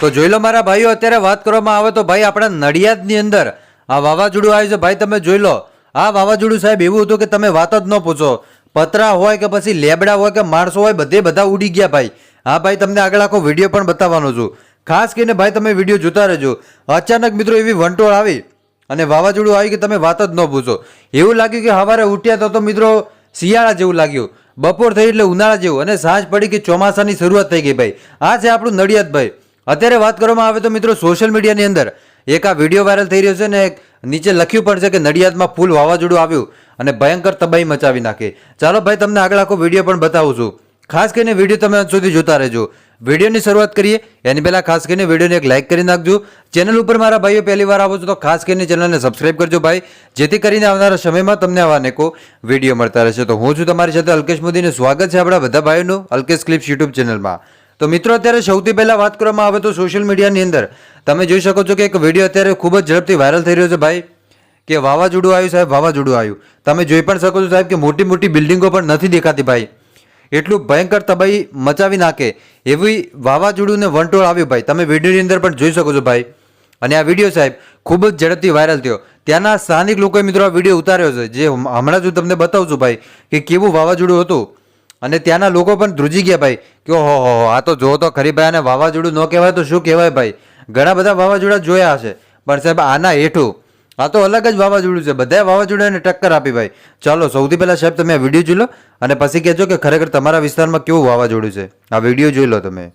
તો જોઈ લો મારા ભાઈઓ, અત્યારે વાત કરવામાં આવે તો ભાઈ આપણા નડિયાદની અંદર આ વાવાઝોડું આવ્યું છે. ભાઈ, તમે જોઈ લો, આ વાવાઝોડું સાહેબ એવું હતું કે તમે વાત જ ન પૂછો. પતરા હોય કે પછી લેબડા હોય કે માણસો હોય, બધે બધા ઉડી ગયા ભાઈ. હા ભાઈ, તમને આગળ આખો વીડિયો પણ બતાવવાનો છું. ખાસ કરીને ભાઈ, તમે વીડિયો જોતા રહેજો. અચાનક મિત્રો એવી વંટોળ આવી. અને વાવાઝોડું આવી કે તમે વાત જ ન પૂછો. એવું લાગ્યું કે સવારે ઉઠ્યા તો મિત્રો શિયાળા જેવું લાગ્યું. બપોર થઈ એટલે ઉનાળા જેવું અને સાંજ પડી કે ચોમાસાની શરૂઆત થઈ ગઈ ભાઈ. આ છે આપણું નડિયાદ ભાઈ. અત્યારે વાત કરવામાં આવે તો મિત્રો સોશિયલ મીડિયાની અંદર એક આ વીડિયો વાયરલ થઈ રહ્યો છે ને નીચે લખ્યું પણ છે કે નડિયાદમાં ફૂલ વાવાઝોડું આવ્યું અને ભયંકર તબાહી મચાવી નાખે. ચાલો ભાઈ, તમને આગળ આખો વીડિયો પણ બતાવું છું. ખાસ કરીને વીડિયો તમે સુધી જોતા રહેજો. વિડીયોની શરૂઆત કરીએ, એની પહેલાં ખાસ કરીને વિડીયોને એક લાઇક કરી નાખજો. ચેનલ ઉપર મારા ભાઈઓ પહેલી વાર આવો છો તો ખાસ કરીને ચેનલને સબસ્ક્રાઇબ કરજો ભાઈ. જેથી કરીને આવનારા સમયમાં તમને આવા અનેકો વીડિયો મળતા રહેશે. તો હું છું તમારી સાથે અલ્કેશ મોદીને સ્વાગત છે આપણા બધા ભાઈઓનું અલ્કેશ ક્લિપ્સ યુટ્યુબ ચેનલમાં તો મિત્રો, અત્યારે સૌથી પહેલાં વાત કરવામાં આવે તો સોશિયલ મીડિયાની અંદર. તમે જોઈ શકો છો કે એક વીડિયો અત્યારે ખૂબ જ ઝડપથી વાયરલ થઈ રહ્યો છે ભાઈ. કે વાવાઝોડું આવ્યું સાહેબ, વાવાઝોડું આવ્યું. તમે જોઈ પણ શકો છો સાહેબ કે મોટી મોટી બિલ્ડિંગો પણ નથી દેખાતી ભાઈ. એટલું ભયંકર તબાહી મચાવી નાખે એવી વાવાઝોડું ને વંટોળ આવ્યું ભાઈ. તમે વિડીયોની અંદર પણ જોઈ શકો છો ભાઈ. અને આ વીડિયો સાહેબ ખૂબ જ ઝડપથી વાયરલ થયો. ત્યાંના સ્થાનિક લોકોએ મિત્રો આ વીડિયો ઉતાર્યો છે. જે હમણાં જ હું તમને બતાવું છું ભાઈ કે કેવું વાવાઝોડું હતું. અને ત્યાંના લોકો પણ ધ્રુજી ગયા ભાઈ કે હો હો હો, આ તો જો તો ખરી ભાઈ અને વાવાઝોડું ન કહેવાય તો શું કહેવાય ભાઈ? ઘણા બધા વાવાઝોડા જોયા હશે. પણ સાહેબ આના હેઠું હા, તો અલગ જ વાવાઝોડું છે. બધા વાવાઝોડાને ટક્કર આપી ભાઈ. ચાલો, સૌથી પહેલાં સાહેબ, તમે આ વીડિયો જોઈ લો અને પછી કહેજો કે ખરેખર તમારા વિસ્તારમાં કેવું વાવાઝોડું છે. આ વીડિયો જોઈ લો તમે.